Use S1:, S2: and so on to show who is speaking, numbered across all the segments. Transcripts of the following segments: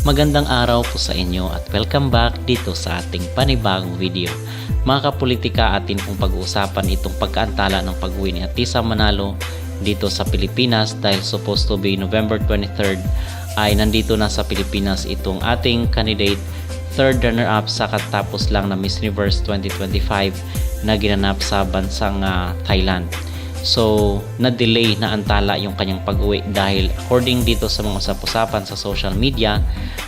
S1: Magandang araw po sa inyo at welcome back dito sa ating panibagong video. Mga kapolitika atin pong pag-uusapan itong pagkaantala ng pag-uwi ni Atisa Manalo dito sa Pilipinas dahil supposed to be November 23rd ay nandito na sa Pilipinas itong ating candidate third runner-up sa katapos lang na Miss Universe 2025 na ginanap sa bansang ah, Thailand. So, na-delay na antala yung kanyang pag-uwi dahil according dito sa mga usap-usapan sa social media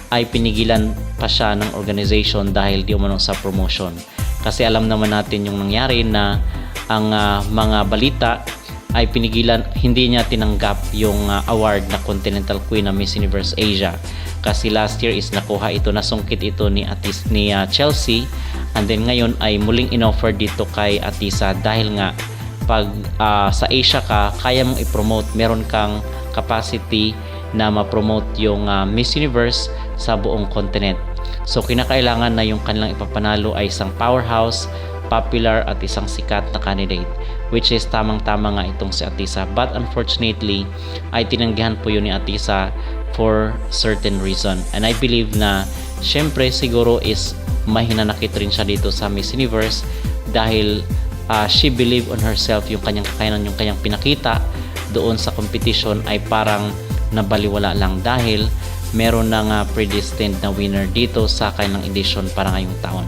S1: ay pinigilan pa siya ng organization dahil di umano sa promotion. Kasi alam naman natin yung nangyari na ang ah, mga balita ay pinigilan, hindi niya tinanggap yung ah, award na Continental Queen na Miss Universe Asia. Kasi last year is nakuha ito, nasungkit ito ni Atis ni ah, Chelsea and then ngayon ay muling inoffer dito kay Atisa dahil nga pag ah, sa Asia ka, kaya mong i-promote, meron kang capacity na ma-promote yung ah, Miss Universe sa buong continent. So kinakailangan na yung kanilang ipapanalo ay isang powerhouse, popular at isang sikat na candidate which is tamang-tama nga itong si Atisa. But unfortunately, ay tinanggihan po yun ni Atisa for certain reason. And I believe na syempre siguro is mahinanakit rin siya dito sa Miss Universe dahil uh, she believe on herself yung kanyang kakayanan yung kanyang pinakita doon sa competition ay parang nabaliwala lang dahil meron na nga predestined na winner dito sa kanilang edition para ngayong taon.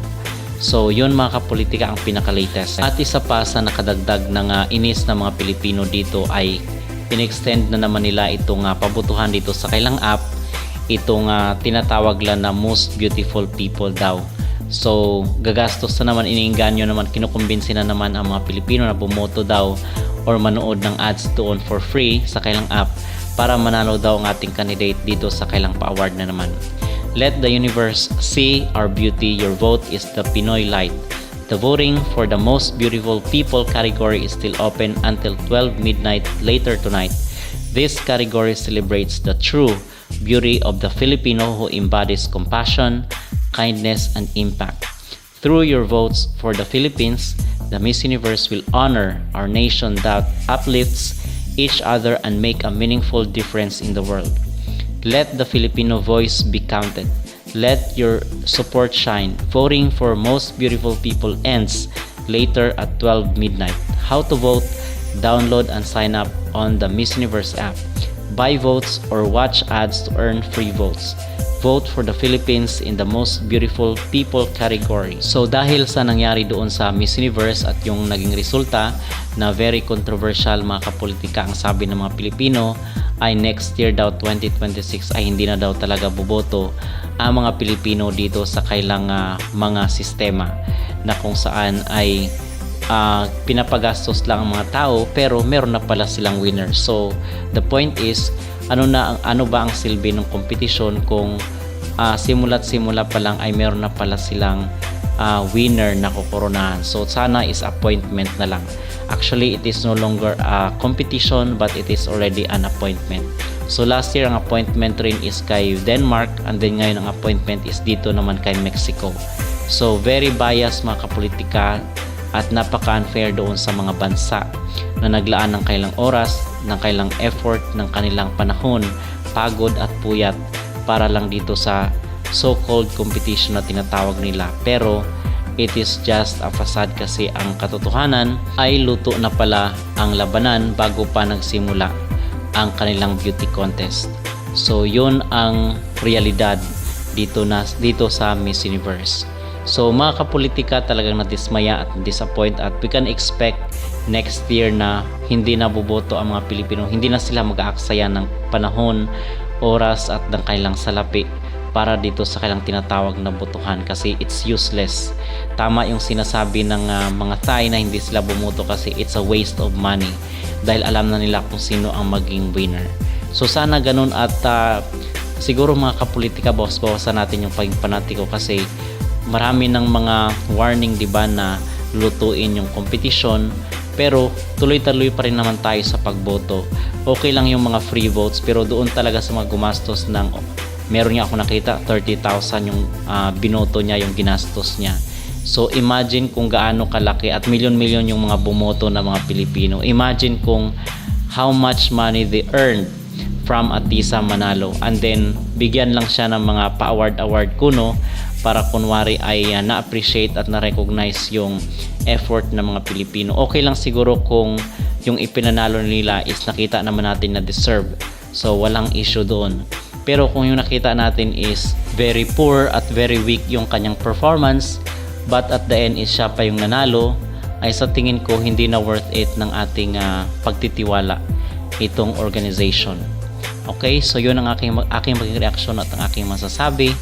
S1: So yun mga kapolitika ang pinaka-latest. At isa pa sa nakadagdag ng uh, inis ng mga Pilipino dito ay in-extend na naman nila itong uh, pabutuhan dito sa kailang app itong uh, tinatawag lang na most beautiful people daw. So, gagastos na naman, iniinganyo naman, kinukumbinsi na naman ang mga Pilipino na bumoto daw or manood ng ads doon for free sa kailang app para manalo daw ang ating candidate dito sa kailang pa-award na naman. Let the universe see our beauty. Your vote is the Pinoy light. The voting for the most beautiful people category is still open until 12 midnight later tonight. This category celebrates the true beauty of the Filipino who embodies compassion, kindness, and impact. Through your votes for the Philippines, the Miss Universe will honor our nation that uplifts each other and make a meaningful difference in the world. Let the Filipino voice be counted. Let your support shine. Voting for most beautiful people ends later at 12 midnight. How to vote? Download and sign up on the Miss Universe app. Buy votes or watch ads to earn free votes. Vote for the Philippines in the most beautiful people category. So dahil sa nangyari doon sa Miss Universe at yung naging resulta na very controversial mga kapolitika ang sabi ng mga Pilipino ay next year daw 2026 ay hindi na daw talaga boboto ang mga Pilipino dito sa kailang ah, mga sistema na kung saan ay ah, pinapagastos lang ang mga tao pero meron na pala silang winner. So the point is ano na ano ba ang silbi ng kompetisyon kung ah, simula't simula pa lang ay meron na pala silang ah, winner na kukoronahan. So sana is appointment na lang. Actually, it is no longer a competition but it is already an appointment. So last year ang appointment rin is kay Denmark and then ngayon ang appointment is dito naman kay Mexico. So very biased mga kapolitika at napaka-unfair doon sa mga bansa na naglaan ng kailang oras, ng kailang effort, ng kanilang panahon, pagod at puyat para lang dito sa so-called competition na tinatawag nila. Pero it is just a facade kasi ang katotohanan ay luto na pala ang labanan bago pa nagsimula ang kanilang beauty contest. So yun ang realidad dito na dito sa Miss Universe. So mga kapolitika talagang nadismaya at disappoint at we can expect next year na hindi na boboto ang mga Pilipino, hindi na sila mag-aaksaya ng panahon, oras at ng kailang salapi para dito sa kailang tinatawag na botohan kasi it's useless. Tama yung sinasabi ng ah, mga Thai na hindi sila bumoto kasi it's a waste of money dahil alam na nila kung sino ang maging winner. So sana ganun at ah, siguro mga kapolitika bawas-bawasan natin yung paging kasi marami ng mga warning 'di ba na lutuin yung competition pero tuloy-tuloy pa rin naman tayo sa pagboto. Okay lang yung mga free votes pero doon talaga sa mga gumastos ng meron niya ako nakita 30,000 yung ah, binoto niya yung ginastos niya. So imagine kung gaano kalaki at milyon-milyon yung mga bumoto na mga Pilipino. Imagine kung how much money they earned from Atisa Manalo and then bigyan lang siya ng mga pa-award award kuno para kunwari ay uh, na-appreciate at na-recognize yung effort ng mga Pilipino. Okay lang siguro kung yung ipinanalo nila is nakita naman natin na deserve. So walang issue doon. Pero kung yung nakita natin is very poor at very weak yung kanyang performance but at the end is siya pa yung nanalo ay sa tingin ko hindi na worth it ng ating ah, pagtitiwala itong organization. Okay, so yun ang aking, aking maging reaction at ang aking masasabi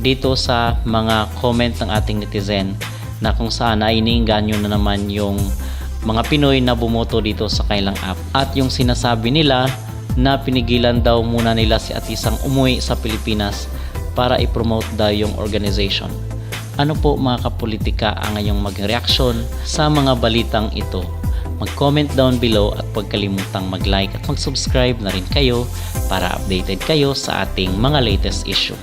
S1: dito sa mga comment ng ating netizen na kung saan ay iniinganyo na naman yung mga Pinoy na bumoto dito sa kailang app. At yung sinasabi nila na pinigilan daw muna nila si Atisang umuwi sa Pilipinas para i-promote daw yung organization. Ano po mga kapolitika ang ngayong mag-reaction sa mga balitang ito? Mag-comment down below at huwag kalimutang mag-like at mag-subscribe na rin kayo para updated kayo sa ating mga latest issue.